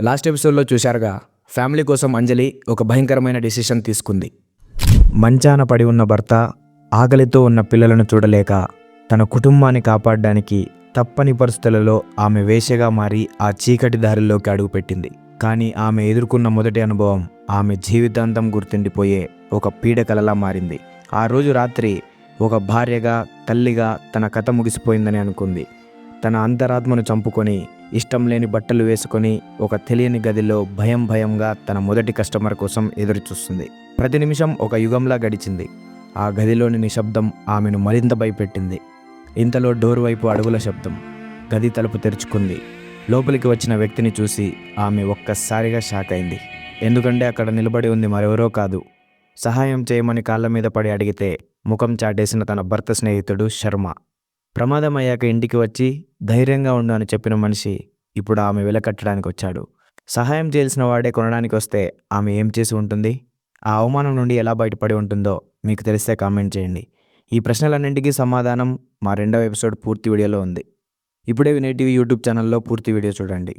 Last ఎపిసోడ్లో చూశారుగా family కోసం అంజలి ఒక భయంకరమైన డిసిషన్ తీసుకుంది. మంచాన పడి ఉన్న భర్త ఆకలితో ఉన్న పిల్లలను చూడలేక తన కుటుంబాన్ని కాపాడడానికి తప్పని పరిస్థితులలో ఆమె వేషగా మారి ఆ చీకటి దారిలోకి అడుగుపెట్టింది కానీ ఆమె ఎదుర్కొన్న మొదటి అనుభవం ఆమె జీవితాంతం గుర్తుండిపోయే ఒక పీడకలలా మారింది. ఆ రోజు రాత్రి ఒక భార్యగా తల్లిగా తన కథ ముగిసిపోయిందని అనుకుంది. తన అంతరాత్మను చంపుకొని ఇష్టం లేని బట్టలు వేసుకొని ఒక తెలియని గదిలో భయం భయంగా తన మొదటి కస్టమర్ కోసం ఎదురుచూస్తుంది. ప్రతి నిమిషం ఒక యుగంలా గడిచింది. ఆ గదిలోని నిశ్శబ్దం ఆమెను మరింత భయపెట్టింది. ఇంతలో డోర్ వైపు అడుగుల శబ్దం. గది తలుపు తెరుచుకుంది. లోపలికి వచ్చిన వ్యక్తిని చూసి ఆమె ఒక్కసారిగా షాక్ అయింది. ఎందుకంటే అక్కడ నిలబడి ఉంది మరెవరో కాదు. సహాయం చేయమని కాళ్ళ మీద పడి అడిగితే ముఖం చాటేసిన తన భర్త స్నేహితుడు శర్మ. ప్రమాదం అయ్యాక ఇంటికి వచ్చి ధైర్యంగా ఉండు అని చెప్పిన మనిషి ఇప్పుడు ఆమె వెలకట్టడానికి వచ్చాడు. సహాయం చేయాల్సిన వాడే కొనడానికి వస్తే ఆమె ఏం చేసి ఉంటుంది? ఆ అవమానం నుండి ఎలా బయటపడి ఉంటుందో మీకు తెలిస్తే కామెంట్ చేయండి. ఈ ప్రశ్నలన్నింటికీ సమాధానం మా రెండవ ఎపిసోడ్ పూర్తి వీడియోలో ఉంది. ఇప్పుడే వినేటివి యూట్యూబ్ ఛానల్లో పూర్తి వీడియో చూడండి.